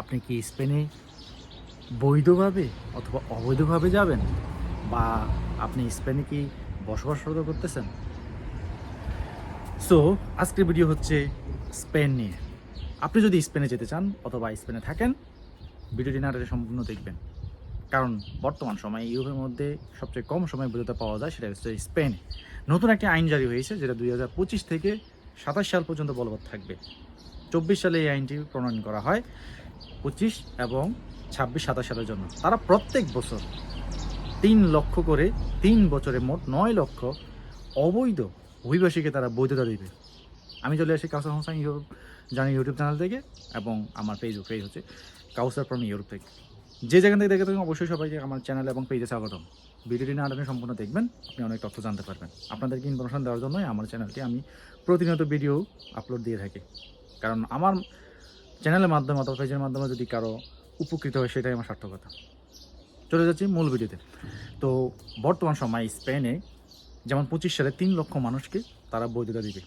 আপনি কি স্পেনে বৈধভাবে অথবা অবৈধভাবে যাবেন? বা আপনি স্পেনে কি বসবাস করতেছেন? সো আজকের ভিডিও হচ্ছে স্পেন নিয়ে। আপনি যদি স্পেনে যেতে চান অথবা স্পেনে থাকেন, ভিডিওটি না টেনে সম্পূর্ণ দেখবেন। কারণ বর্তমান সময়ে ইউরোপের মধ্যে সবচেয়ে কম সময় বৈধতা পাওয়া যায় সেটা হচ্ছে স্পেনে। নতুন একটি আইন জারি হয়েছে যেটা দুই হাজার পঁচিশ থেকে সাতাশ সাল পর্যন্ত বলবৎ থাকবে। চব্বিশ সালে এই আইনটি প্রণয়ন করা হয়। পঁচিশ এবং ছাব্বিশ, সাতাশ সালের জন্য তারা প্রত্যেক বছর তিন লক্ষ করে তিন বছরে মোট নয় লক্ষ অবৈধ অভিবাসীকে তারা বৈধতা দেবে। আমি চলে আসি কাউসার হোসেন ইউরোপ জানি ইউটিউব চ্যানেল থেকে এবং আমার পেজ পেজ হচ্ছে কাউসার ফ্রম ইউরোপ থেকে। যে যেখান থেকে দেখে থাকেন, অবশ্যই সবাইকে আমার চ্যানেল এবং পেজে স্বাগতম। ভিডিওটি না আটানে সম্পূর্ণ দেখবেন, আপনি অনেক তথ্য জানতে পারবেন। আপনাদেরকে ইনফরমেশন দেওয়ার জন্যই আমার চ্যানেলটি আমি প্রতিনিয়ত ভিডিও আপলোড দিয়ে থাকি। কারণ আমার চ্যানেলের মাধ্যমে অথবা পেজের মাধ্যমে যদি কারও উপকৃত হয়, সেটাই আমার সার্থকতা। চলে যাচ্ছি মূল ভিডিওতে। তো বর্তমান সময় স্পেনে যেমন পঁচিশ সালে তিন লক্ষ মানুষকে তারা বৈধতা দিবে।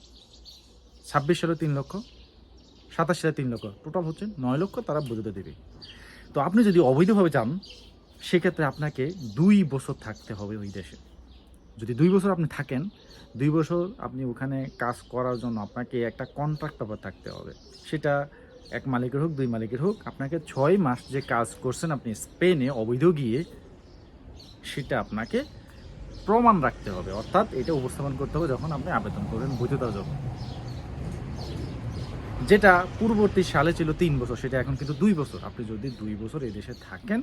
ছাব্বিশ সালে তিন লক্ষ, সাতাশ সালে তিন লক্ষ টোটাল হচ্ছে নয় লক্ষ তারা বৈধতা দেবে। তো আপনি যদি অবৈধভাবে যান, সেক্ষেত্রে আপনাকে দুই বছর থাকতে হবে ওই দেশে। যদি দুই বছর আপনি থাকেন, দুই বছর আপনি ওখানে কাজ করার জন্য আপনাকে একটা কন্ট্রাক্ট পেপার থাকতে হবে। সেটা এক মালিকের হোক, দুই মালিকের হোক, আপনাকে ছয় মাস যে কাজ করছেন আপনি স্পেনে অবৈধ গিয়ে, সেটা আপনাকে প্রমাণ রাখতে হবে। অর্থাৎ এটা উপস্থাপন করতে হবে যখন আপনি আবেদন করবেন বৈধতার জন্য যেটা পূর্ববর্তী সালে ছিল তিন বছর, সেটা এখন কিন্তু দুই বছর। আপনি যদি দুই বছর এই দেশে থাকেন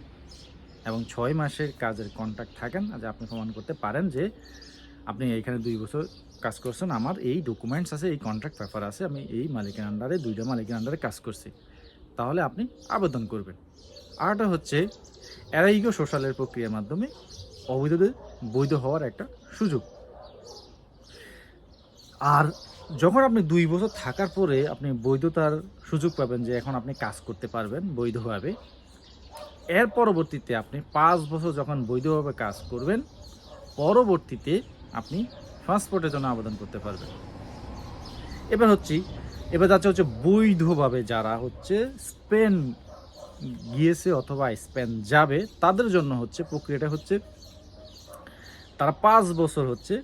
এবং ছয় মাসের কাজের কন্ট্রাক্ট থাকেন, যে আপনি প্রমাণ করতে পারেন যে আপনি এইখানে দুই বছর কাজ করছেন, আমার এই ডকুমেন্টস আছে, এই কন্ট্রাক্ট পেপার আছে, আমি এই মালিকের আন্ডারে দুইটা মালিকের আন্ডারে কাজ করছি। তাহলে আপনি আবেদন করবেন। আরটা হচ্ছে অ্যারাইগো সোশ্যালের প্রক্রিয়ার মাধ্যমে অবৈধদের বৈধ হওয়ার একটা সুযোগ। আর যখন আপনি দুই বছর থাকার পরে আপনি বৈধতার সুযোগ পাবেন যে এখন আপনি কাজ করতে পারবেন বৈধভাবে, এর পরবর্তীতে আপনি পাঁচ বছর যখন বৈধভাবে কাজ করবেন, পরবর্তীতে আপনি পাসপোর্টের জন্য আবেদন করতে পারবেন। এবার হচ্ছে, এবার যাচ্ছে হচ্ছে বৈধভাবে যারা হচ্ছে স্পেন গিয়েছে অথবা স্পেন যাবে, তাদের জন্য হচ্ছে প্রক্রিয়াটা হচ্ছে তারা পাঁচ বছর হচ্ছে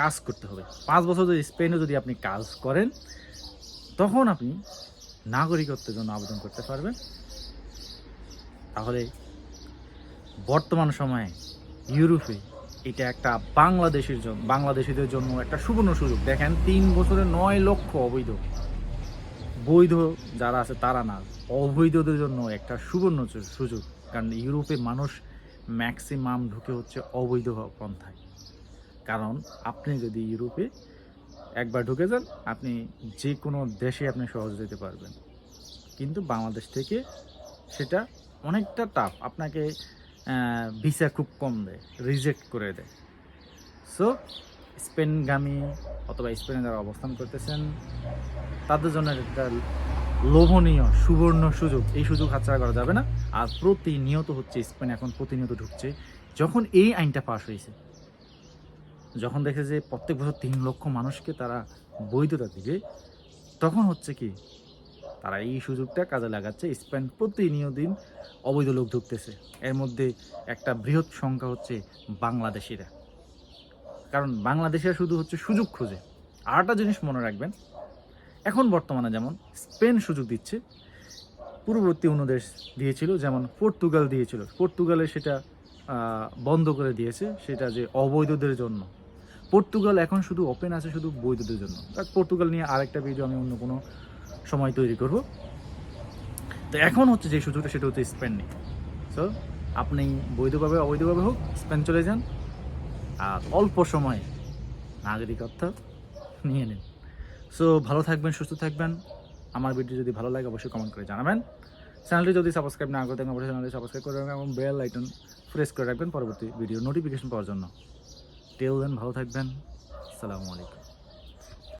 কাজ করতে হবে। পাঁচ বছর যদি স্পেনে যদি আপনি কাজ করেন, তখন আপনি নাগরিকত্বের জন্য আবেদন করতে পারবেন। তাহলে বর্তমান সময়ে ইউরোপে এটা একটা বাংলাদেশের জন্য বাংলাদেশিদের জন্য একটা সুবর্ণ সুযোগ। দেখেন, তিন বছরে নয় লক্ষ অবৈধ। বৈধ যারা আছে, তারা না। অবৈধদের জন্য একটা সুবর্ণ সুযোগ। কারণ ইউরোপে মানুষ ম্যাক্সিমাম ঢুকে হচ্ছে অবৈধ পন্থায়। কারণ আপনি যদি ইউরোপে একবার ঢুকে যান, আপনি যে কোনো দেশে আপনি সহজে যেতে পারবেন। কিন্তু বাংলাদেশ থেকে সেটা অনেকটা টাফ আপনাকে ভিসা খুব কম দেয় রিজেক্ট করে দেয়। সো স্পেনগামী অথবা স্পেনে যারা অবস্থান করতেছেন। তাদের জন্য একটা লোভনীয়, সুবর্ণ সুযোগ। এই সুযোগ হাতছাড়া করা যাবে না। আর প্রতিনিয়ত হচ্ছে, স্পেন এখন প্রতিনিয়ত ঢুকছে। যখন এই আইনটা পাশ হয়েছে, যখন দেখে যে প্রত্যেক বছর তিন লক্ষ মানুষকে তারা বৈধতা দিবে তখন হচ্ছে কি তারা এই সুযোগটা কাজে লাগাচ্ছে। স্পেন প্রতিনিয়ত দিন অবৈধ লোক ঢুকতেছে এর মধ্যে একটা বৃহৎ সংখ্যা হচ্ছে বাংলাদেশিরা। কারণ বাংলাদেশিরা শুধু হচ্ছে সুযোগ খোঁজে। আরেকটা জিনিস মনে রাখবেন, এখন বর্তমানে যেমন স্পেন সুযোগ দিচ্ছে, পূর্ববর্তী অন্য দেশ দিয়েছিল, যেমন পর্তুগাল দিয়েছিল। পর্তুগালে সেটা বন্ধ করে দিয়েছে, সেটা যে অবৈধদের জন্য। পর্তুগাল এখন শুধু ওপেন আছে শুধু বৈধদের জন্য। পর্তুগাল নিয়ে আরেকটা ভিডিও আমি অন্য কোনো সময় তৈরি করব। তো এখন হচ্ছে যে সুযোগটা সেটা হচ্ছে স্পেন নেই সো আপনি বৈধভাবে, অবৈধভাবে হোক স্পেন চলে যান। আর অল্প সময়ে নাগরিকত্ব নিয়ে নিন। সো ভালো থাকবেন, সুস্থ থাকবেন। আমার ভিডিও যদি ভালো লাগে, অবশ্যই কমেন্ট করে জানাবেন। চ্যানেলটি যদি সাবস্ক্রাইব না করে থাকেন, অবশ্যই চ্যানেলটি সাবস্ক্রাইব করে রাখবেন এবং বেল আইকন প্রেস করে রাখবেন পরবর্তী ভিডিও নোটিফিকেশন পাওয়ার জন্য। টেল দেন ভালো থাকবেন। আসসালামু আলাইকুম